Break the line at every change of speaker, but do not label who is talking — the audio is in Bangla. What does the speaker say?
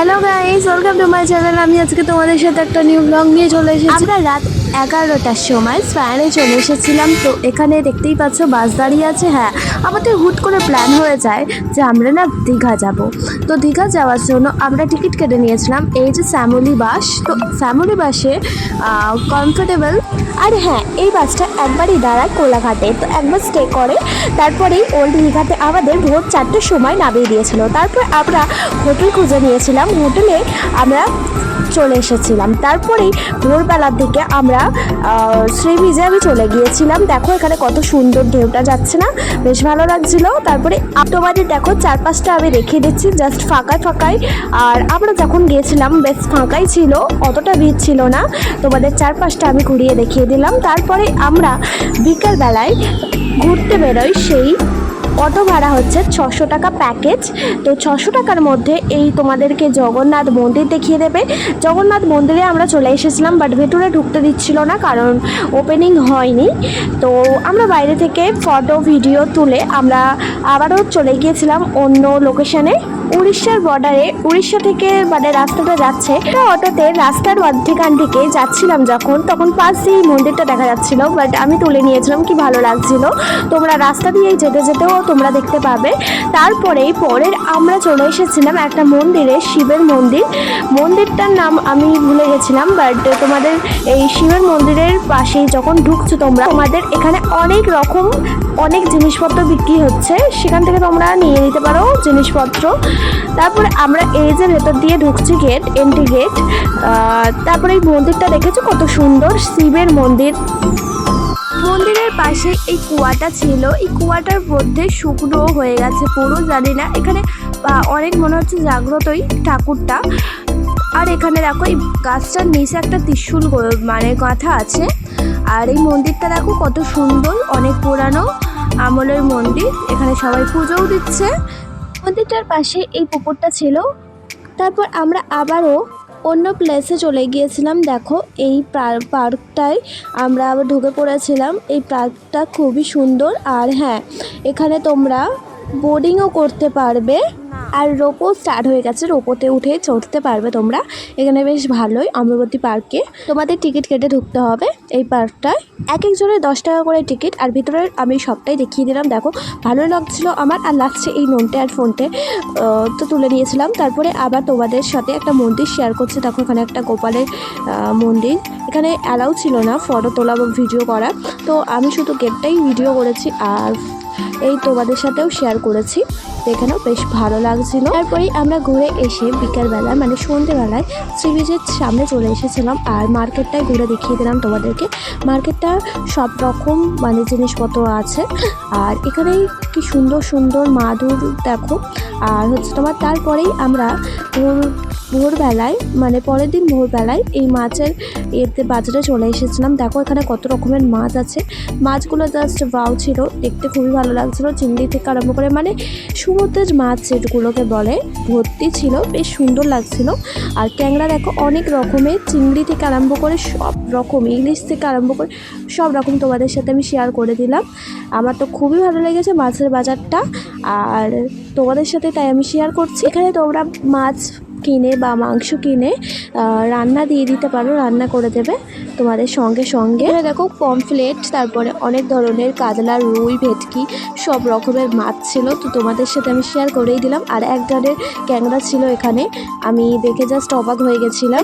Hello guys welcome to my channel আমি আজকে তোমাদের সাথে একটা নিউ ব্লগ নিয়ে চলে এসেছি। আমরা রাত এগারোটার সময় স্প্যানে চলে এসেছিলাম। তো এখানে দেখতেই পাচ্ছ, বাস দাঁড়িয়ে আছে। হ্যাঁ আমাদের হুট করে প্ল্যান হয়ে যায় যে আমরা না দীঘা যাব। তো দীঘা যাওয়ার জন্য আমরা টিকিট কেটে নিয়েছিলাম। এই যে শ্যামলি বাস, তো শ্যামলি বাসে কমফোর্টেবল আর হ্যাঁ এই বাসটা একবারই দাঁড়ায় কোলাঘাটে। তো একবার স্টে করে, তারপরেই ওল্ড দীঘাতে আমাদের ভোর চারটের সময় নামিয়ে দিয়েছিল। তারপর আমরা হোটেল খুঁজে নিয়েছিলাম। হোটেলে আমরা চলে এসেছিলাম। তারপরেই ভোরবেলার দিকে আমরা শ্রী বিজে আমি চলে গিয়েছিলাম। দেখো এখানে কত সুন্দর ঢেউটা যাচ্ছে না? বেশ ভালো লাগছিল। তারপরে তোমাদের দেখো, চারপাশটা আমি রেখে দিচ্ছি জাস্ট ফাঁকায় ফাঁকায়। আর আমরা যখন গিয়েছিলাম, বেশ ফাঁকাই ছিল, অতটা ভিড় ছিল না। তোমাদের চারপাশটা আমি ঘুরিয়ে দেখিয়ে দিলাম। তারপরে আমরা বিকালবেলায় ঘুরতে বেরোই সেই অটো ভাড়া হচ্ছে ছশো টাকা প্যাকেজ। তো ছশো টাকার মধ্যে এই তোমাদেরকে জগন্নাথ মন্দির দেখিয়ে দেবে। জগন্নাথ মন্দিরে আমরা চলে এসেছিলাম বাট ভেতরে ঢুকতে দিচ্ছিল না, কারণ ওপেনিং হয়নি। তো আমরা বাইরে থেকে ফটো ভিডিও তুলে আমরা আবারও চলে গিয়েছিলাম অন্য লোকেশনে উড়িষ্যার বর্ডারে, উড়িষ্যা থেকে মানে রাস্তাটা যাচ্ছে, তো অটোতে রাস্তার মধ্যেখান থেকে যাচ্ছিলাম যখন, তখন পাশ দিয়ে মন্দিরটা দেখা যাচ্ছিল বাট আমি তুলে নিয়েছিলাম কি ভালো লাগছিল। তোমরা রাস্তা দিয়েই যেতে যেতেও তোমরা দেখতে পাবে। তারপরেই পরের আমরা চলে এসেছিলাম একটা মন্দিরে, শিবের মন্দির। মন্দিরটার নাম আমি ভুলে গেছিলাম বাট তোমাদের এই শিবের মন্দিরের পাশেই যখন ঢুকছো তোমরা, তোমাদের এখানে অনেক রকম অনেক জিনিসপত্র বিক্রি হচ্ছে, সেখান থেকে তোমরা নিয়ে নিতে পারো জিনিসপত্র। তারপরে আমরা এই যে ভেতর দিয়ে ঢুকছি গেট এন্ট্রি গেট তারপরে এই মন্দিরটা দেখেছ কত সুন্দর? শিবের মন্দির। মন্দিরের পাশে এই কুয়াটা ছিল। এই কুয়াটার মধ্যে শুকনো হয়ে গেছে পুরো, জানি না। এখানে অনেক মনে হচ্ছে জাগ্রতই ঠাকুরটা। আর এখানে দেখো এই গাছটার নিচে একটা ত্রিশূল মানে কথা আছে। আর এই মন্দিরটা দেখো কত সুন্দর, অনেক পুরানো। আমলের মন্দির, এখানে সবাই পুজোও দিচ্ছে। মন্দিরটার পাশে এই পুকুরটা ছিল। তারপর আমরা আবারও অন্য প্লেসে চলে গিয়েছিলাম। দেখো, এই পার- পার্কটায় আমরা আবার ঢুকে পড়েছিলাম। এই পার্কটা খুবই সুন্দর। আর হ্যাঁ এখানে তোমরা বোর্ডিংও করতে পারবে। আর রোপো স্টার্ট হয়ে গেছে। রোপোতে উঠে চড়তে পারবে তোমরা। এখানে বেশ ভালোই অমরাবতী পার্কে তোমাদের টিকিট কেটে ঢুকতে হবে এই পার্কটায় এক একজনের দশ টাকা করে টিকিট আর ভিতরে আমি সবটাই দেখিয়ে দিলাম। দেখো ভালো লাগছিল আমার, আর লাগছে এই নোনটে আর ফোনটে তো তুলে নিয়েছিলাম। তারপরে আবার তোমাদের সাথে একটা মন্দির শেয়ার করছে। দেখো এখানে একটা গোপালের মন্দির। এখানে অ্যালাউ ছিল না ফটো তোলা বা ভিডিও করা। তো আমি শুধু গেটটাই ভিডিও করেছি, আর এই তোমাদের সাথেও শেয়ার করেছি। এখানেও বেশ ভালো লাগছিল। তারপরেই আমরা ঘুরে এসে বিকালবেলা মানে সন্ধেবেলায় সি বিচের সামনে চলে এসেছিলাম আর মার্কেটটায় ঘুরে দেখিয়ে দিলাম তোমাদেরকে। মার্কেটটা সব রকম মানে জিনিসপত্র আছে। আর এখানে কি সুন্দর সুন্দর মাদুর দেখো। আর হচ্ছে তোমার তারপরেই আমরা ভোর, ভোরবেলায় মানে পরের দিন ভোরবেলায় এই মাছের এতে বাজারে চলে এসেছিলাম। দেখো এখানে কত রকমের মাছ আছে। মাছগুলো জাস্ট বাউ ছিল। দেখতে খুবই ভালো লাগছিল। চিংড়ি থেকে আরম্ভ করে মানে সমুদ্রের মাছ যেগুলোকে বলে, ভর্তি ছিল, বেশ সুন্দর লাগছিল। আর ট্যাংরা দেখো, অনেক রকমের চিংড়ি থেকে আরম্ভ করে সব রকম, ইলিশ থেকে আরম্ভ করে সব রকম তোমাদের সাথে আমি শেয়ার করে দিলাম। আমার তো খুবই ভালো লেগেছে মাছের বাজারটা, আর তোমাদের সাথে তাই আমি শেয়ার করছি। এখানে তোমরা মাছ কিনে বা মাংস কিনে রান্না দিয়ে দিতে পারো, রান্না করে দেবে তোমাদের সঙ্গে সঙ্গে। দেখো পমফ্লেট, তারপরে অনেক ধরনের কাতলা, রুই, ভেটকি, সব রকমের মাছ ছিল। তো তোমাদের সাথে আমি শেয়ার করেই দিলাম। আর এক ধরনের ক্যাংরা ছিল এখানে। আমি দেখে জাস্ট অবাক হয়ে গেছিলাম।